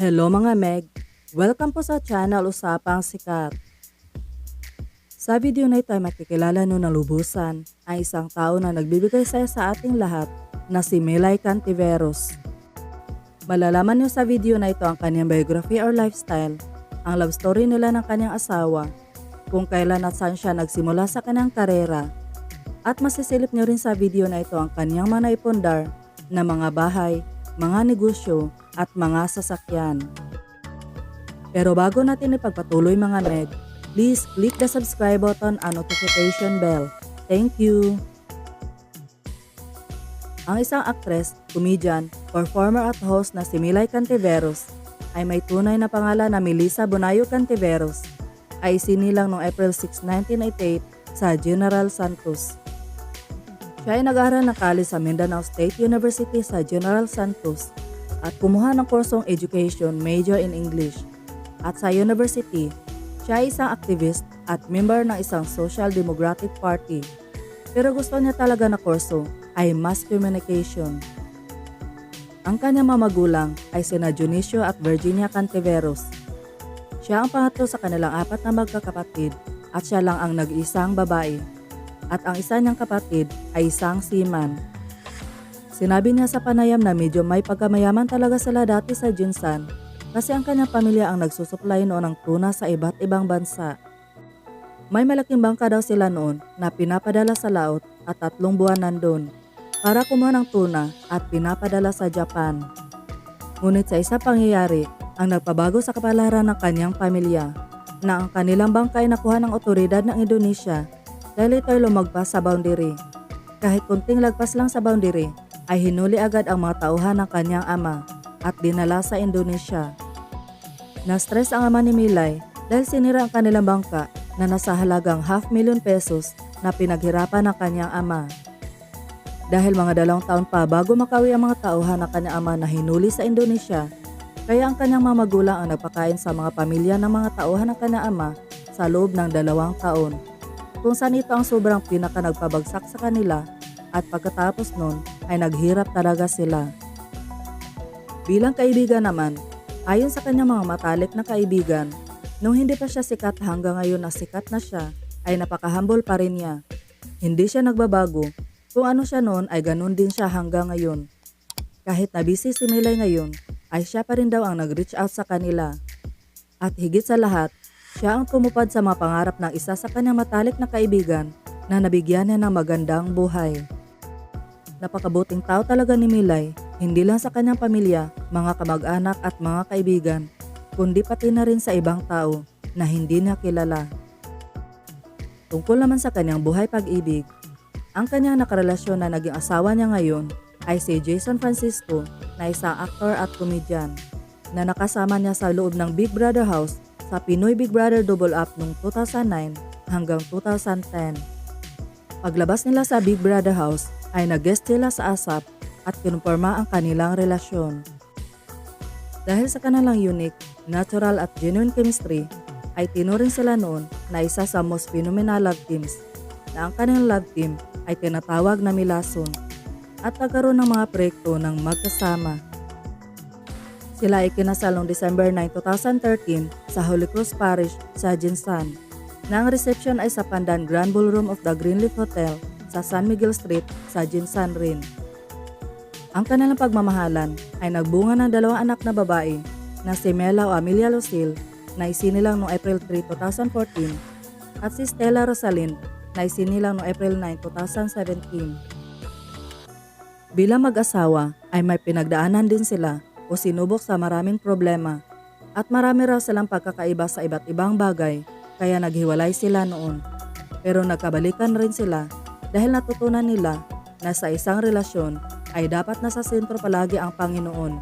Hello mga Meg! Welcome po sa channel Usapang Sikat. Sa video na ito ay makikilala nyo na lubusan ang isang tao na nagbibigay saya sa ating lahat na si Milay Cantiveros. Malalaman nyo sa video na ito ang kanyang biography or lifestyle, ang love story nila ng kanyang asawa, kung kailan at saan siya nagsimula sa kanyang karera, at masisilip nyo rin sa video na ito ang kanyang mga naipundar na mga bahay, mga negosyo at mga sasakyan. Pero bago natin ipagpatuloy mga Meg, please click the subscribe button and notification bell. Thank you! Ang isang aktres, comedian, performer at host na si Milay Cantiveros ay may tunay na pangalan na Melissa Bonayo Cantiveros ay sinilang noong April 6, 1988 sa General Santos. Siya ay nag-aaral ng college sa Mindanao State University sa General Santos at kumuha ng kursong Education Major in English. At sa university, siya ay isang activist at member ng isang Social Democratic Party. Pero gusto niya talaga na kurso ay Mass Communication. Ang kanyang mga magulang ay sina Dionisio at Virginia Cantiveros. Siya ang pangatlo sa kanilang apat na magkakapatid at siya lang ang nag-isang babae. At ang isa niyang kapatid ay isang seaman. Sinabi niya sa panayam na medyo may pagkamayaman talaga sila dati sa Jinsan kasi ang kanyang pamilya ang nagsusupply noon ng tuna sa iba't ibang bansa. May malaking bangka daw sila noon na pinapadala sa laot at tatlong buwan nandun para kumuha ng tuna at pinapadala sa Japan. Ngunit sa isa pangyayari, ang nagpabago sa kapalaran ng kanyang pamilya na ang kanilang bangka ay nakuha ng otoridad ng Indonesia dahil ito'y lumagpas sa boundary. Kahit kunting lagpas lang sa boundary, ay hinuli agad ang mga tauhan ng kanyang ama at dinala sa Indonesia. Na-stress ang ama ni Milay dahil sinira ang kanilang bangka na nasa halagang half million pesos na pinaghirapan ng kanyang ama. Dahil mga dalawang taon pa bago makawi ang mga tauhan ng kanyang ama na hinuli sa Indonesia, kaya ang kanyang mga magulang ang nagpakain sa mga pamilya ng mga tauhan ng kanyang ama sa loob ng dalawang taon. Kung saan ito ang sobrang pinaka nagpabagsak sa kanila at pagkatapos nun ay naghirap talaga sila. Bilang kaibigan naman, ayon sa kanyang mga matalik na kaibigan, nung hindi pa siya sikat hanggang ngayon na sikat na siya, ay napakahambol pa rin niya. Hindi siya nagbabago, kung ano siya noon ay ganun din siya hanggang ngayon. Kahit na busy si Milay ngayon, ay siya pa rin daw ang nag-reach out sa kanila. At higit sa lahat, siya ang tumupad sa mga pangarap ng isa sa kanyang matalik na kaibigan na nabigyan niya ng magandang buhay. Napakabuting tao talaga ni Milay, hindi lang sa kanyang pamilya, mga kamag-anak at mga kaibigan, kundi pati na rin sa ibang tao na hindi niya kilala. Tungkol naman sa kanyang buhay pag-ibig, ang kanyang nakarelasyon na naging asawa niya ngayon ay si Jason Francisco na isang aktor at komedyan na nakasama niya sa loob ng Big Brother House sa Pinoy Big Brother Double Up noong 2009 hanggang 2010. Paglabas nila sa Big Brother House ay nag-guest sila sa ASAP at kinumpirma ang kanilang relasyon. Dahil sa kanilang unique, natural at genuine chemistry, ay tinuring sila noon na isa sa most phenomenal love teams na ang kanilang love team ay tinatawag na Milason at nagkaroon ng mga proyekto ng magkasama. Sila ay kinasal noong December 9, 2013 sa Holy Cross Parish sa Jinsan na ang reception ay sa Pandan Grand Ballroom of the Greenleaf Hotel sa San Miguel Street sa Jinsan rin. Ang kanilang pagmamahalan ay nagbunga ng dalawang anak na babae na si Mela o Amelia Lucille na isinilang noong April 3, 2014 at si Stella Rosalind na isinilang noong April 9, 2017. Bilang mag-asawa ay may pinagdaanan din sila o sinubok sa maraming problema at marami raw silang pagkakaiba sa iba't ibang bagay kaya naghiwalay sila noon. Pero nagkabalikan rin sila dahil natutunan nila na sa isang relasyon ay dapat nasa sentro palagi ang Panginoon.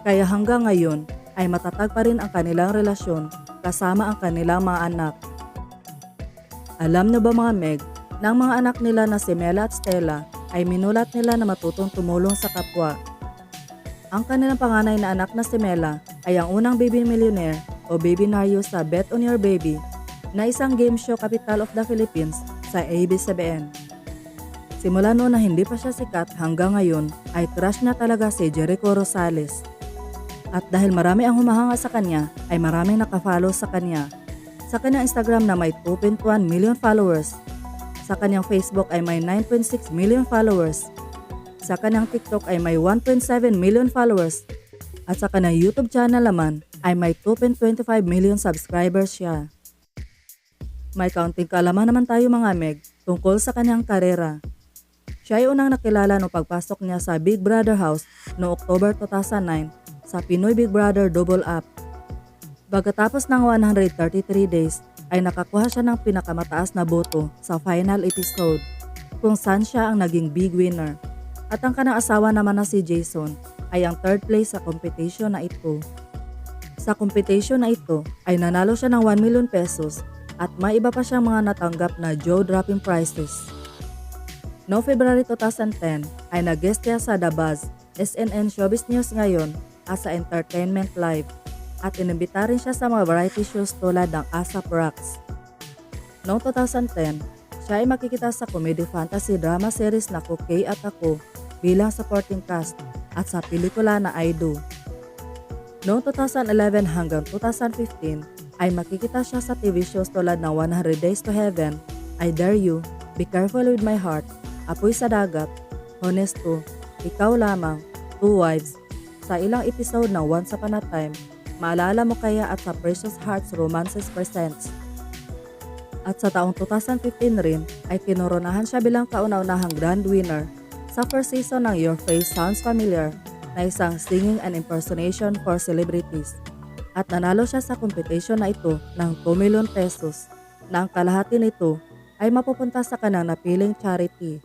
Kaya hanggang ngayon ay matatag pa rin ang kanilang relasyon kasama ang kanilang mga anak. Alam na ba mga Meg na ang mga anak nila na si Mela at Stella ay minulat nila na matutong tumulong sa kapwa. Ang kanilang panganay na anak na si Mela ay ang unang baby millionaire o baby nayo sa Bet on Your Baby na isang game show capital of the Philippines sa ABS-CBN. Simula noon na hindi pa siya sikat hanggang ngayon ay crush na talaga si Jericho Rosales. At dahil marami ang humahanga sa kanya, ay maraming nakafollow sa kanya. Sa kanyang Instagram na may 2.1 million followers. Sa kanyang Facebook ay may 9.6 million followers. Sa kanyang TikTok ay may 1.7 million followers. At sa kanyang YouTube channel naman ay may 2.25 million subscribers siya. May kaunting kaalaman naman tayo mga meg tungkol sa kanyang karera. Siya ay unang nakilala no pagpasok niya sa Big Brother House no October 2009 sa Pinoy Big Brother Double Up. Pagkatapos ng 133 days ay nakakuha siya ng pinakamataas na boto sa final episode kung saan siya ang naging big winner. At ang kanang asawa naman na si Jason ay ang third place sa competition na ito. Sa competition na ito ay nanalo siya ng 1 million pesos at may iba pa siyang mga natanggap na jaw dropping prizes. No February 2010 ay nag-guest siya sa The Buzz, SNN Showbiz News ngayon as sa Entertainment Live at inimbita rin siya sa mga variety shows tulad ng ASAP Rocks. Noong 2010, siya ay makikita sa comedy fantasy drama series na Kukay at Ako bilang supporting cast at sa pelikula na I Do. Noong 2011 hanggang 2015 ay makikita siya sa TV shows tulad ng 100 Days to Heaven, I Dare You, Be Careful with My Heart, Apoy sa Dagat, Honesto, Ikaw Lamang, Two Wives, sa ilang episode ng Once Upon a Time, Maalala Mo Kaya at sa Precious Hearts Romances Presents. At sa taong 2015 rin ay kinoronahan siya bilang kauna-unahang grand winner sa first season ng Your Face Sounds Familiar na isang singing and impersonation for celebrities. At nanalo siya sa competition na ito ng 2 million pesos na ang kalahati nito ay mapupunta sa kanang napiling charity.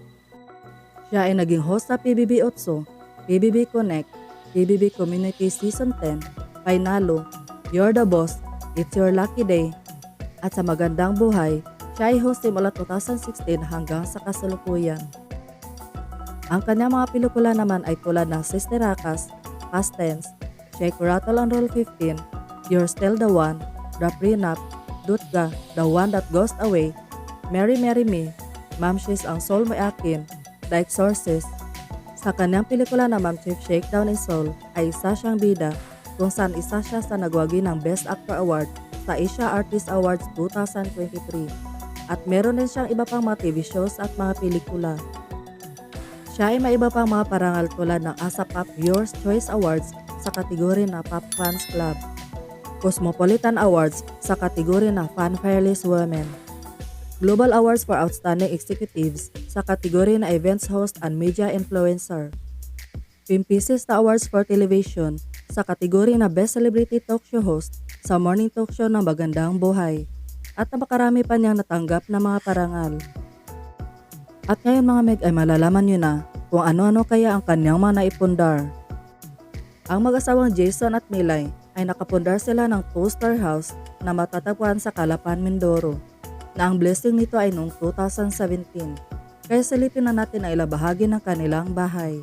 Siya ay naging host sa PBB Otso, PBB Connect, PBB Community Season 10, Painalo, You're the Boss, It's Your Lucky Day, at sa Magandang Buhay, siya ay host simula 2016 hanggang sa kasalukuyan. Ang kanyang mga pelikula naman ay tulad ng Sister Akas, Past Tense, Shake Rattle and Roll 15, You're Still the One, The Prenup, Dutga, The One That Goes Away, Mary Mary Me, Ma'am She's Ang Soul May Akin, The Exorcist. Sa kanyang pelikula na Ma'am Chief Shakedown in Soul ay isa siyang bida kung saan isa siya sa nagwagi ng Best Actor Award sa Asia Artist Awards 2023 at meron din siyang iba pang mga TV shows at mga pelikula. Siya ay may iba pang mga parangal tulad ng ASA Pop Viewers Choice Awards sa kategori na Pop Fans Club, Cosmopolitan Awards sa kategori na Fan Fearless Women, Global Awards for Outstanding Executives sa kategori na Events Host and Media Influencer, Pimpisis na Awards for Television sa kategori na Best Celebrity Talk Show Host sa morning talk show ng Magandang Buhay at napakarami pa niyang natanggap na mga parangal. At ngayon mga Meg ay malalaman niyo na kung ano-ano kaya ang kanyang mga naipundar. Ang mag-asawang Jason at Milay ay nakapundar sila ng two-star house na matatagpuan sa Calapan, Mindoro na ang blessing nito ay noong 2017. Kaya silipin na natin ang ilang bahagi ng kanilang bahay.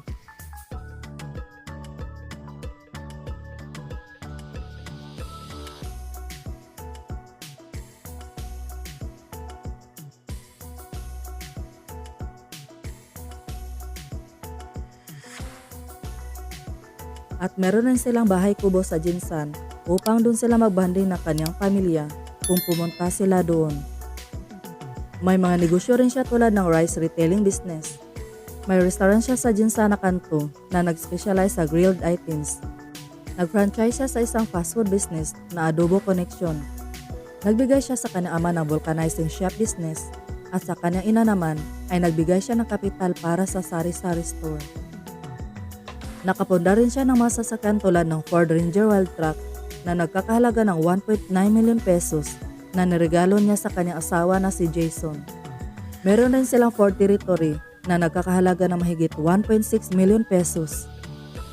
At meron rin silang bahay kubo sa Jinsan upang doon sila magbanding ng kanyang pamilya kung pumunta sila doon. May mga negosyo rin siya tulad ng rice retailing business. May restaurant siya sa Jinsana Kanto na nag-specialize sa grilled items. Nag-franchise siya sa isang fast food business na Adobo Connection. Nagbigay siya sa kanyang ama ng vulcanizing shop business at sa kanyang ina naman ay nagbigay siya ng kapital para sa sari-sari store. Nakapunda rin siya ng masasakyan tulad ng Ford Ranger Wild Truck na nagkakahalaga ng 1.9 million pesos na niregalo niya sa kanyang asawa na si Jason. Meron rin silang Ford Territory na nagkakahalaga ng mahigit 1.6 million pesos.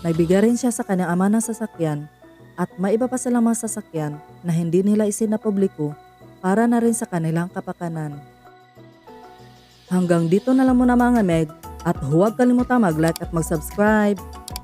Nagbigay rin siya sa kanyang ama ng sasakyan at may iba pa silang mga sasakyan na hindi nila isinapubliko para na rin sa kanilang kapakanan. Hanggang dito na lang muna mga Meg at huwag kalimutang mag-like at mag-subscribe.